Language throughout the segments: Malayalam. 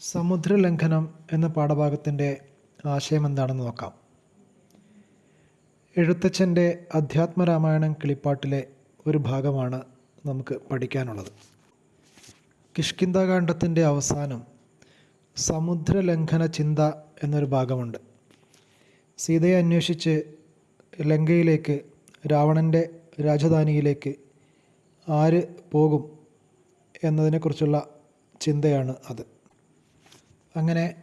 സമുദ്രലംഘനം എന്ന പാഠഭാഗത്തിന്റെ ആശയം എന്താണെന്ന് നോക്കാം. എഴുത്തച്ഛന്റെ അധ്യാത്മരാമായണം കിളിപ്പാട്ടിലെ ഒരു ഭാഗമാണ് നമുക്ക് പഠിക്കാനുള്ളത്. കിഷ്കിന്താകാന്ഡത്തിന്റെ അവസാനം സമുദ്രലംഘന ചിന്ത എന്നൊരു ഭാഗമുണ്ട്. സീതയെ അന്വേഷിച്ച് ലങ്കയിലേക്ക് രാവണന്റെ രാജധാനിയിലേക്ക് ആര് പോകും എന്നതിനെക്കുറിച്ചുള്ള ചിന്തയാണ് അത്. അങ്ങനെ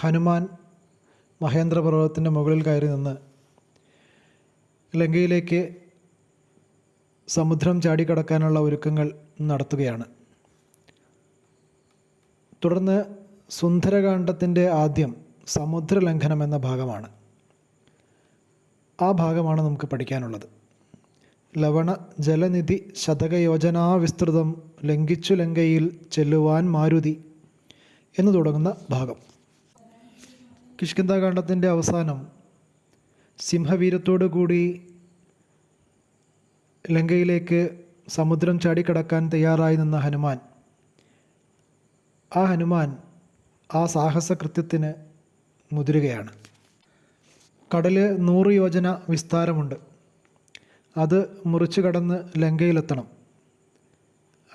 ഹനുമാൻ മഹേന്ദ്രപർവതത്തിന്റെ മുകളിൽ കയറി നിന്ന് ലങ്കയിലേക്ക് സമുദ്രം ചാടിക്കടക്കാനുള്ള ഒരുക്കങ്ങൾ നടത്തുകയാണ്. തുടർന്ന് സുന്ദരകാന്ഡത്തിന്റെ ആദ്യം സമുദ്രലംഘനം എന്ന ഭാഗമാണ്. ആ ഭാഗമാണ് നമുക്ക് പഠിക്കാനുള്ളത്. ലവണ ജലനിധി ശതകയോജനാവിസ്തൃതം ലംഘിച്ചു ലങ്കയിൽ ചെല്ലുവാൻ മാരുതി എന്ന് തുടങ്ങുന്ന ഭാഗം. കിഷ്കിന്താകാന്ഡത്തിന്റെ അവസാനം സിംഹവീരത്തോടു കൂടി ലങ്കയിലേക്ക് സമുദ്രം ചാടിക്കടക്കാൻ തയ്യാറായി നിന്ന ഹനുമാൻ ആ ഹനുമാൻ ആ സാഹസകൃത്യത്തിന് മുതിരുകയാണ്. കടൽ നൂറ് യോജന വിസ്താരമുണ്ട്. അത് മുറിച്ചു കടന്ന് ലങ്കയിലെത്തണം.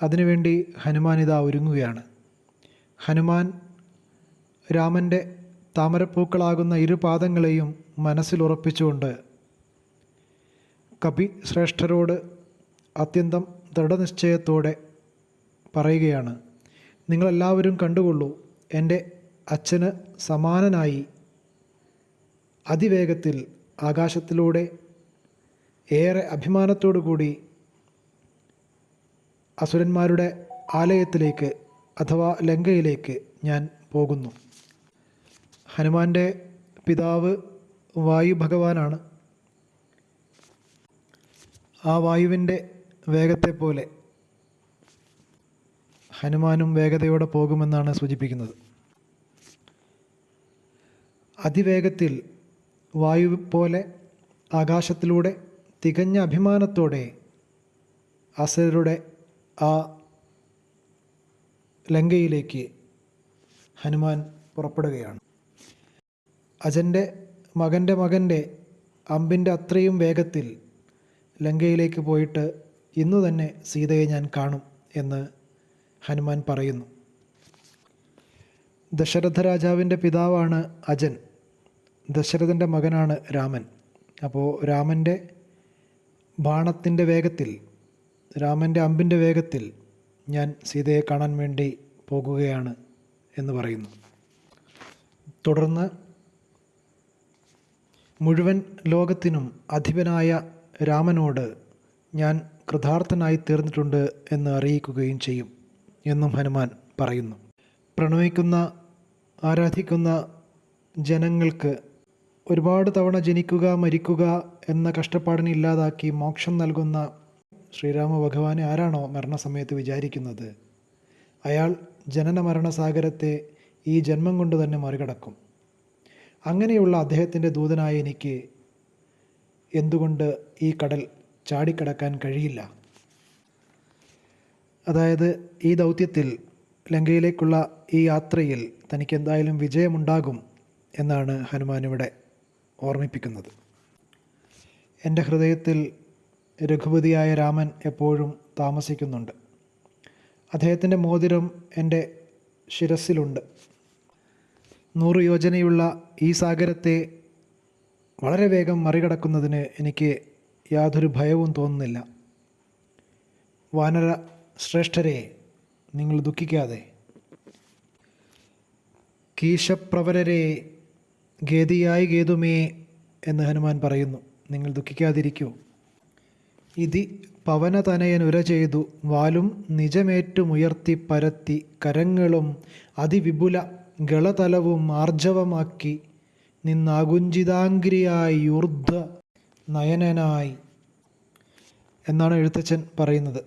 അതിനുവേണ്ടി ഹനുമാൻ ഇതാ ഒരുങ്ങുകയാണ്. ഹനുമാൻ രാമന്റെ താമരപ്പൂക്കളാകുന്ന ഇരുപാദങ്ങളെയും മനസ്സിലുറപ്പിച്ചുകൊണ്ട് കപി ശ്രേഷ്ഠരോട് അത്യന്തം ദൃഢനിശ്ചയത്തോടെ പറയുകയാണ് നിങ്ങളെല്ലാവരും കണ്ടുകൊള്ളൂ എന്റെ അച്ഛന് സമാനനായി അതിവേഗത്തിൽ ആകാശത്തിലൂടെ ഏറെ അഭിമാനത്തോടു കൂടി അസുരന്മാരുടെ ആലയത്തിലേക്ക് അഥവാ ലങ്കയിലേക്ക് ഞാൻ പോകുന്നു. ഹനുമാന്റെ പിതാവ് വായു ഭഗവാനാണ് ആ വായുവിന്റെ വേഗത്തെ പോലെ ഹനുമാനും വേഗതയോടെ പോകുമെന്നാണ് സൂചിപ്പിക്കുന്നത്. അതിവേഗത്തിൽ വായു പോലെ ആകാശത്തിലൂടെ തികഞ്ഞ അഭിമാനത്തോടെ അസുരരുടെ ആ ലങ്കയിലേക്ക് ഹനുമാൻ പുറപ്പെടുകയാണ്. അജന്റെ മകന്റെ മകന്റെ അമ്പിന്റെ അത്രയും വേഗത്തിൽ ലങ്കയിലേക്ക് പോയിട്ട് ഇന്നു തന്നെ സീതയെ ഞാൻ കാണും എന്ന് ഹനുമാൻ പറയുന്നു. ദശരഥ രാജാവിന്റെ പിതാവാണ് അജൻ. ദശരഥന്റെ മകനാണ് രാമൻ. അപ്പോൾ രാമന്റെ ബാണത്തിന്റെ വേഗത്തിൽ രാമന്റെ അമ്പിന്റെ വേഗത്തിൽ ഞാൻ സീതയെ കാണാൻ വേണ്ടി പോകുകയാണ് എന്ന് പറയുന്നു. തുടർന്ന് മുഴുവൻ ലോകത്തിനും അധിപനായ രാമനോട് ഞാൻ കൃതാർത്ഥനായി തീർന്നിട്ടുണ്ട് എന്ന് അറിയിക്കുകയും ചെയ്യും എന്നും ഹനുമാൻ പറയുന്നു. പ്രണയിക്കുന്ന ആരാധിക്കുന്ന ജനങ്ങൾക്ക് ഒരുപാട് തവണ ജനിക്കുക മരിക്കുക എന്ന കഷ്ടപ്പാടിനെ ഇല്ലാതാക്കി മോക്ഷം നൽകുന്ന ശ്രീരാമ ഭഗവാനെ ആരാണോ മരണസമയത്ത് വിചാരിക്കുന്നത്? അയാൾ ജനന മരണസാഗരത്തെ ഈ ജന്മം കൊണ്ട് തന്നെ മറികടക്കും. അങ്ങനെയുള്ള അദ്ദേഹത്തിന്റെ ദൂതനായ എനിക്ക് എന്തുകൊണ്ട് ഈ കടൽ ചാടിക്കടക്കാൻ കഴിയില്ല? അതായത് ഈ ദൗത്യത്തിൽ ലങ്കയിലേക്കുള്ള ഈ യാത്രയിൽ തനിക്ക് എന്തായാലും വിജയമുണ്ടാകും എന്നാണ് ഹനുമാൻ ഇവിടെ ഓർമ്മിപ്പിക്കുന്നത്. എന്റെ ഹൃദയത്തിൽ രഘുപതിയായ രാമൻ എപ്പോഴും താമസിക്കുന്നുണ്ട്. അദ്ദേഹത്തിന്റെ മോതിരം എന്റെ ശിരസിലുണ്ട് നൂറ് യോജനയുള്ള ഈ സാഗരത്തെ വളരെ വേഗം മറികടക്കുന്നതിന് എനിക്ക് യാതൊരു ഭയവും തോന്നുന്നില്ല. വാനര ശ്രേഷ്ഠരെ നിങ്ങൾ ദുഃഖിക്കാതെ. കീശപ്രവരരെ ഗേദിയായി ഗേതുമേ എന്ന് ഹനുമാൻ പറയുന്നു. നിങ്ങൾ ദുഃഖിക്കാതിരിക്കൂ. ഇതി പവനതനയനുര ചെയ്തു. വാലും നിജമേറ്റുമുയർത്തി പരത്തി കരങ്ങളും അതിവിപുല ഗളതലവും ആർജവമാക്കി. നിന്നാകുഞ്ചിതാംഗ്രിയായി ഊർധ്വ നയനനായി. എന്നാണ് എഴുത്തച്ഛൻ പറയുന്നത്.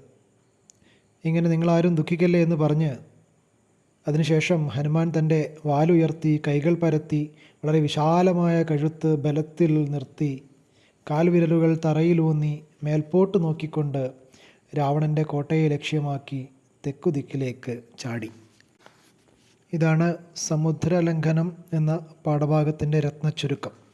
ഇങ്ങനെ നിങ്ങളാരും ദുഃഖിക്കല്ലേ എന്ന് പറഞ്ഞ് അതിനുശേഷം ഹനുമാൻ തന്റെ വാലുയർത്തി കൈകൾ പരത്തി വളരെ വിശാലമായ കഴുത്ത് ബലത്തിൽ നിർത്തി കാൽവിരലുകൾ തറയിലൂന്നി മേൽപോട്ട് നോക്കിക്കൊണ്ട് രാവണന്റെ കോട്ടയെ ലക്ഷ്യമാക്കി തെക്കുദിക്കിലേക്ക് ചാടി. ഇതാണ് സമുദ്രലംഘനം എന്ന പാഠഭാഗത്തിന്റെ രത്നച്ചുരുക്കം.